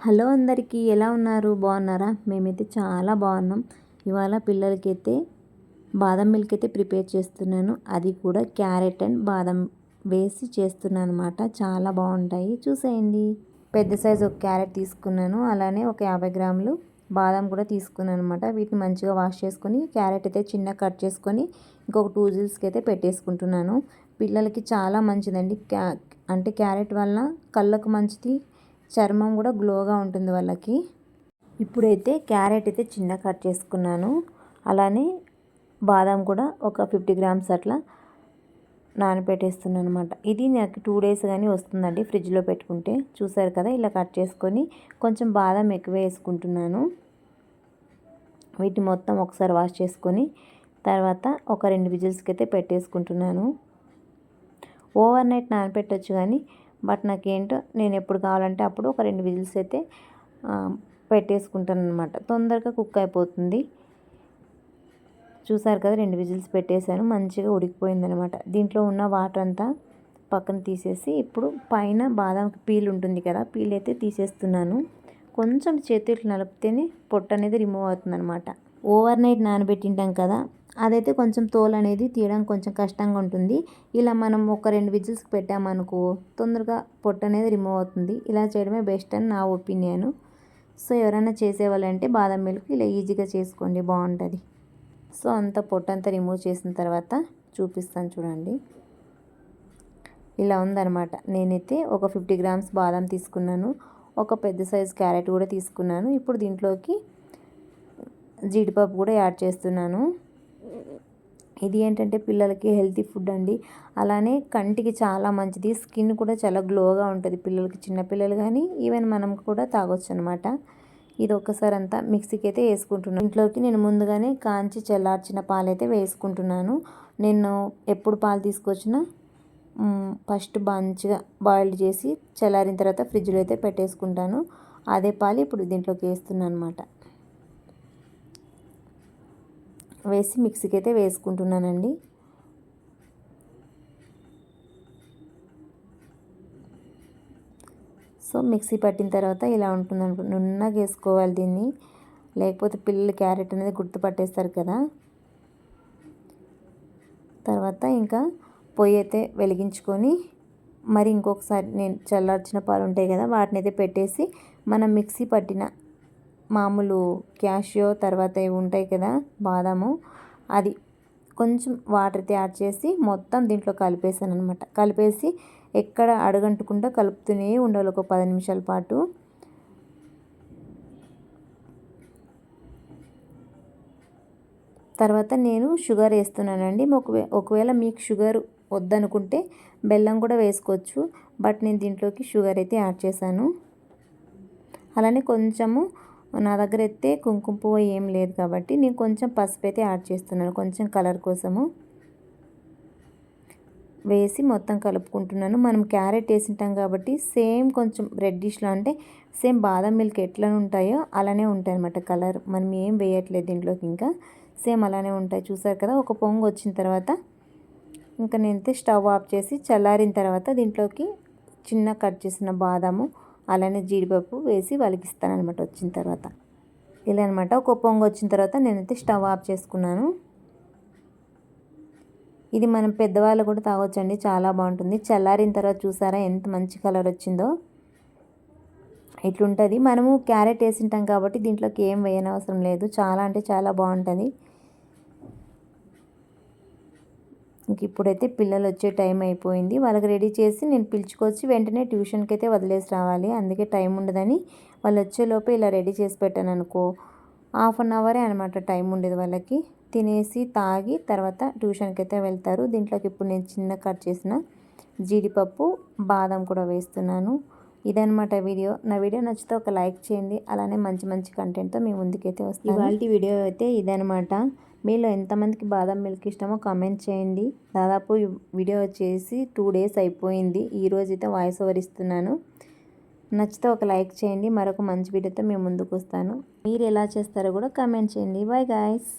Hello అందరికీ ఎలా ఉన్నారు? బాగున్నారా? మేమైతే చాలా బాగున్నాం. ఇవాళ పిల్లలకైతే బాదం మిల్క్ అయితే ప్రిపేర్ చేస్తున్నాను. అది కూడా క్యారెట్ అండ్ బాదం వేసి చేస్తున్నాను అనమాట చాలా బాగుంటాయి. చూసేయండి. పెద్ద సైజు ఒక క్యారెట్ తీసుకున్నాను. అలానే ఒక యాభై గ్రాములు బాదం కూడా తీసుకున్నాను అనమాట వీటిని మంచిగా వాష్ చేసుకొని క్యారెట్ అయితే చిన్న కట్ చేసుకొని ఇంకొక టూ జిల్స్కి అయితే పెట్టేసుకుంటున్నాను. పిల్లలకి చాలా మంచిదండి. క్యా అంటే క్యారెట్ వల్ల కళ్ళకు మంచిది చర్మం కూడా గ్లోగా ఉంటుంది వాళ్ళకి. ఇప్పుడైతే క్యారెట్ అయితే చిన్న కట్ చేసుకున్నాను. అలానే బాదం కూడా ఒక ఫిఫ్టీ గ్రామ్స్ అట్లా నానబెట్టేస్తున్నాను అనమాట ఇది నాకు టూ డేస్ కానీ వస్తుందండి ఫ్రిడ్జ్లో పెట్టుకుంటే. చూసారు కదా ఇలా కట్ చేసుకొని కొంచెం బాదం ఎక్కువ వేసుకుంటున్నాను. వీటిని మొత్తం ఒకసారి వాష్ చేసుకొని తర్వాత ఒక రెండు విజిల్స్కి అయితే పెట్టేసుకుంటున్నాను. ఓవర్ నైట్ నానపెట్టచ్చు కానీ బట్ నాకేంటో నేను ఎప్పుడు కావాలంటే అప్పుడు ఒక రెండు విజిల్స్ అయితే పెట్టేసుకుంటాను అనమాట తొందరగా కుక్ అయిపోతుంది. చూసారు కదా రెండు విజిల్స్ పెట్టేశాను. మంచిగా ఉడికిపోయిందనమాట దీంట్లో ఉన్న వాటర్ అంతా పక్కన తీసేసి ఇప్పుడు పైన బాదం పీల్ ఉంటుంది కదా పీల్ అయితే తీసేస్తున్నాను. కొంచెం చేతులు నలిపితేనే పొట్టు అనేది రిమూవ్ అవుతుంది అనమాట ఓవర్ నైట్ నానబెట్టింటాం కదా అదైతే కొంచెం తోలు అనేది తీయడం కొంచెం కష్టంగా ఉంటుంది. ఇలా మనం ఒక రెండు విజిల్స్ పెట్టామనుకో తొందరగా పొట్టు అనేది రిమూవ్ అవుతుంది. ఇలా చేయడమే బెస్ట్ అని నా ఒపీనియన్ సో ఎవరైనా చేసేవాళ్ళంటే బాదం మిల్క్ ఇలా ఈజీగా చేసుకోండి బాగుంటుంది. సో అంత పొట్టు అంతా రిమూవ్ చేసిన తర్వాత చూపిస్తాను చూడండి. ఇలా ఉందనమాట నేనైతే ఒక ఫిఫ్టీ గ్రామ్స్ బాదం తీసుకున్నాను. ఒక పెద్ద సైజ్ క్యారెట్ కూడా తీసుకున్నాను. ఇప్పుడు దీంట్లోకి జీడిపప్పు కూడా యాడ్ చేస్తున్నాను. ఇది ఏంటంటే పిల్లలకి హెల్తీ ఫుడ్ అండి. అలానే కంటికి చాలా మంచిది. స్కిన్ కూడా చాలా గ్లోగా ఉంటుంది పిల్లలకి చిన్నపిల్లలు కానీ ఈవెన్ మనం కూడా తాగొచ్చు అనమాట ఇది ఒక్కసారి అంతా మిక్సీకి అయితే వేసుకుంటున్నాను ఇంట్లోకి నేను ముందుగానే కాంచి చల్లార్చిన పాలు అయితే వేసుకుంటున్నాను. నేను ఎప్పుడు పాలు తీసుకొచ్చినా ఫస్ట్ మంచిగా బాయిల్ చేసి చల్లారిన తర్వాత ఫ్రిడ్జ్లో అయితే పెట్టేసుకుంటాను. అదే పాలు ఇప్పుడు దీంట్లోకి వేస్తున్నాను అనమాట వేసి మిక్సీకి అయితే వేసుకుంటున్నానండి. సో మిక్సీ పట్టిన తర్వాత ఇలా ఉంటుంది అనుకో నున్నగా వేసుకోవాలి దీన్ని. లేకపోతే పిల్లలు క్యారెట్ అనేది గుర్తుపట్టేస్తారు కదా. తర్వాత ఇంకా పొయ్యి అయితే వెలిగించుకొని మరి ఇంకొకసారి నేను చల్లార్చిన పాలు ఉంటాయి కదా వాటిని అయితే పెట్టేసి మనం మిక్సీ పట్టిన మామూలు క్యాషియో తర్వాత ఇవి ఉంటాయి కదా బాదాము అది కొంచెం వాటర్ అయితే యాడ్ చేసి మొత్తం దీంట్లో కలిపేసాను అనమాట కలిపేసి ఎక్కడ అడగంటుకుండా కలుపుతూనే ఉండాలి ఒక పది నిమిషాల పాటు. తర్వాత నేను షుగర్ వేస్తున్నానండి. ఒకవేళ మీకు షుగర్ వద్దనుకుంటే బెల్లం కూడా వేసుకోవచ్చు బట్ నేను దీంట్లోకి షుగర్ అయితే యాడ్ చేశాను. అలానే కొంచెము నా దగ్గర అయితే కుంకుమ పువ్వు ఏం లేదు కాబట్టి నేను కొంచెం పసుపు అయితే యాడ్ చేస్తున్నాను. కొంచెం కలర్ కోసము వేసి మొత్తం కలుపుకుంటున్నాను. మనం క్యారెట్ వేసింటాం కాబట్టి సేమ్ కొంచెం రెడ్డిష్లో అంటే సేమ్ బాదం మిల్క్ ఎట్లా ఉంటాయో అలానే ఉంటాయి అనమాట కలర్. మనం ఏం వేయట్లేదు దీంట్లోకి ఇంకా. సేమ్ అలానే ఉంటాయి. చూసారు కదా ఒక పొంగు వచ్చిన తర్వాత ఇంకా నేనైతే స్టవ్ ఆఫ్ చేసి చల్లారిన తర్వాత దీంట్లోకి చిన్న కట్ చేసిన బాదాము అలానే జీడిపప్పు వేసి వలిగిస్తాను అనమాట వచ్చిన తర్వాత. ఇలా అనమాట ఒక పొంగు వచ్చిన తర్వాత నేనైతే స్టవ్ ఆఫ్ చేసుకున్నాను. ఇది మనం పెద్దవాళ్ళు కూడా తాగొచ్చండి చాలా బాగుంటుంది. చల్లారిన తర్వాత చూసారా ఎంత మంచి కలర్ వచ్చిందో. ఇట్లుంటుంది. మనము క్యారెట్ వేసింటాం కాబట్టి దీంట్లోకి ఏం వేయనవసరం లేదు. చాలా అంటే చాలా బాగుంటుంది. ఇంక ఇప్పుడైతే పిల్లలు వచ్చే టైం అయిపోయింది. వాళ్ళకి రెడీ చేసి నేను పిలుచుకొచ్చి వెంటనే ట్యూషన్కి అయితే వదిలేసి రావాలి. అందుకే టైం ఉండదని వాళ్ళు వచ్చేలోపే ఇలా రెడీ చేసి పెట్టాను అనుకో. హాఫ్ అన్ అవరే అనమాట టైం ఉండేది వాళ్ళకి. తినేసి తాగి తర్వాత ట్యూషన్కి అయితే వెళ్తారు. దీంట్లోకి ఇప్పుడు నేను చిన్న కట్ చేసిన జీడిపప్పు బాదం కూడా వేస్తున్నాను. ఇదనమాట వీడియో. నా వీడియో నచ్చితే ఒక లైక్ చేయండి. అలానే మంచి మంచి కంటెంట్తో మీ ముందుకైతే వస్తాను. ఇవాళ వీడియో అయితే ఇదనమాట మీలో ఎంతమందికి బాదం మిల్క్ ఇష్టమో కామెంట్ చేయండి. దాదాపు వీడియో వచ్చేసి టూ డేస్ అయిపోయింది. ఈరోజు అయితే వాయిస్ ఓవర్ ఇస్తున్నాను. నచ్చితే ఒక లైక్ చేయండి. మరొక మంచి వీడియోతో మేము ముందుకు వస్తాను. మీరు ఎలా చేస్తారో కూడా కామెంట్ చేయండి. Bye guys.